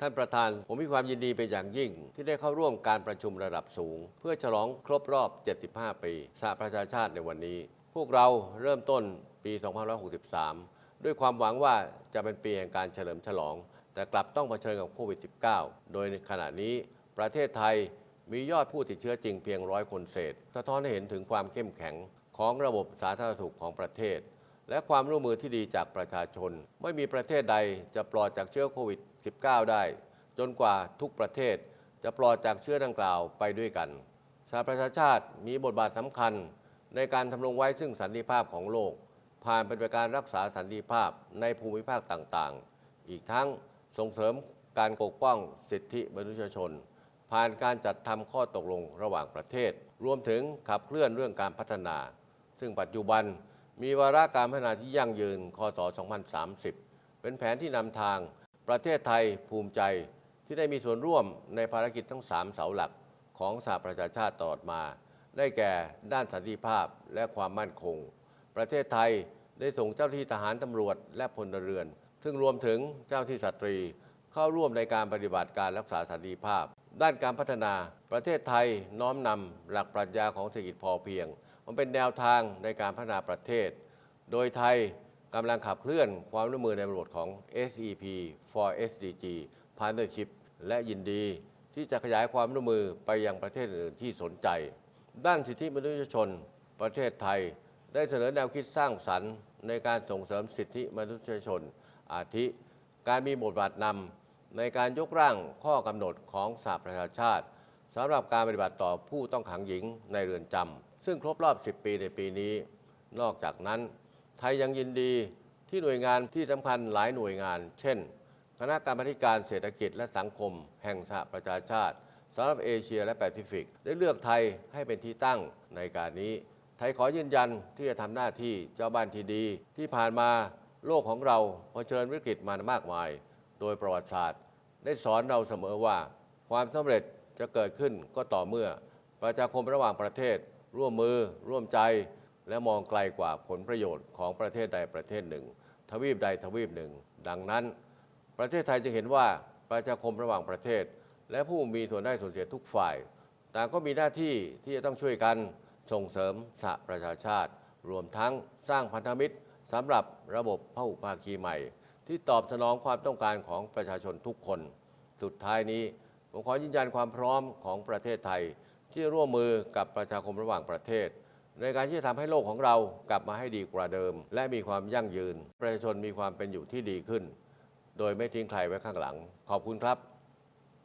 ท่านประธาน ผมมีความยินดีเป็นอย่างยิ่ง ที่ได้เข้าร่วมการประชุมระดับสูง เพื่อฉลองครบรอบ 75 ปีสหประชาชาติในวันนี้ พวกเราเริ่มต้นปี 2563 ด้วยความหวังว่าจะเป็นปีแห่งการเฉลิมฉลอง แต่กลับต้องเผชิญกับโควิด -19 โดยในขณะนี้ประเทศไทยมียอดผู้ติดเชื้อจริงเพียงร้อยคนเศษ สะท้อนให้เห็นถึงความเข้มแข็งของระบบสาธารณสุขของประเทศ และความร่วมมือที่ดีจากประชาชน ไม่มีประเทศใดจะปลอดจากเชื้อโควิด -19 ได้ จนกว่าทุกประเทศจะปลอดจากเชื้อดังกล่าวไปด้วยกันสหประชาชาติมีบทบาทสำคัญในการทำรงไว้ซึ่งสันติภาพของโลก ผ่านเป็นการรักษาสันติภาพในภูมิภาคต่างๆ อีกทั้งส่งเสริมการปกป้องสิทธิมนุษยชน ผ่านการจัดทำข้อตกลงระหว่างประเทศ รวมถึงขับเคลื่อนเรื่องการพัฒนา ซึ่งปัจจุบัน มีวาระการพัฒนาที่ยั่งยืน คศ 2030 เป็นแผนที่นำทางประเทศไทยภูมิใจที่ได้มีส่วนร่วมในภารกิจทั้ง 3 เสาหลักของสหประชาชาติตลอดมา ได้แก่ด้านสันติภาพและความมั่นคง ประเทศไทยได้ส่งเจ้าที่ทหารตำรวจและพลเรือน ซึ่งรวมถึงเจ้าที่สตรี เข้าร่วมในการปฏิบัติการรักษาสันติภาพ ด้านการพัฒนาประเทศไทยน้อมนำหลักปรัชญาของเศรษฐกิจพอเพียง มันเป็นแนวทางในการพัฒนาประเทศ โดยไทยกำลังขับเคลื่อนความร่วมมือในบริบทของ SEP for SDG Partnership และยินดีที่จะขยายความร่วมมือไปยังประเทศอื่นที่สนใจ ด้านสิทธิมนุษยชน ประเทศไทย ได้เสนอแนวคิดสร้างสรรค์ ในการส่งเสริมสิทธิมนุษยชน อาทิ การมีบทบาทนำในการยกร่างข้อกำหนดของสหประชาชาติสำหรับการปฏิบัติต่อผู้ต้องขังหญิงในเรือนจำ ซึ่งครบรอบ 10 ปีในปีนี้ นอกจากนั้น ไทยยังยินดีที่หน่วยงานที่สำคัญหลายหน่วยงาน เช่น คณะกรรมาธิการเศรษฐกิจและสังคม แห่งสหประชาชาติสำหรับเอเชียและแปซิฟิก ได้เลือกไทยให้เป็นที่ตั้งในการนี้ ไทยขอยืนยันที่จะทำหน้าที่เจ้าบ้านที่ดี ที่ผ่านมาโลกของเราเผชิญวิกฤตมามากมาย โดยประวัติศาสตร์ ได้สอนเราเสมอว่า ความสำเร็จจะเกิดขึ้นก็ต่อเมื่อ ประชาคมระหว่างประเทศ ร่วมมือ ร่วมใจ และมองไกลกว่าผลประโยชน์ของประเทศใดประเทศหนึ่ง ทวีปใดทวีปหนึ่ง ดังนั้น ประเทศไทยจึงเห็นว่าประชาคมระหว่างประเทศ และผู้มีส่วนได้ส่วนเสียทุกฝ่าย ต่างก็มีหน้าที่ที่จะต้องช่วยกันส่งเสริมสหประชาชาติ รวมทั้งสร้างพันธมิตรสำหรับระบบพหุภาคีใหม่ ที่ตอบสนองความต้องการของประชาชนทุกคน สุดท้ายนี้ผมขอยืนยันความพร้อมของประเทศไทย ที่ร่วมมือกับประชาคมระหว่างประเทศ ในการที่จะทำให้โลกของเรากลับมาให้ดีกว่าเดิม และมีความยั่งยืน ประชาชนมีความเป็นอยู่ที่ดีขึ้น โดยไม่ทิ้งใครไว้ข้างหลัง ขอบคุณครับ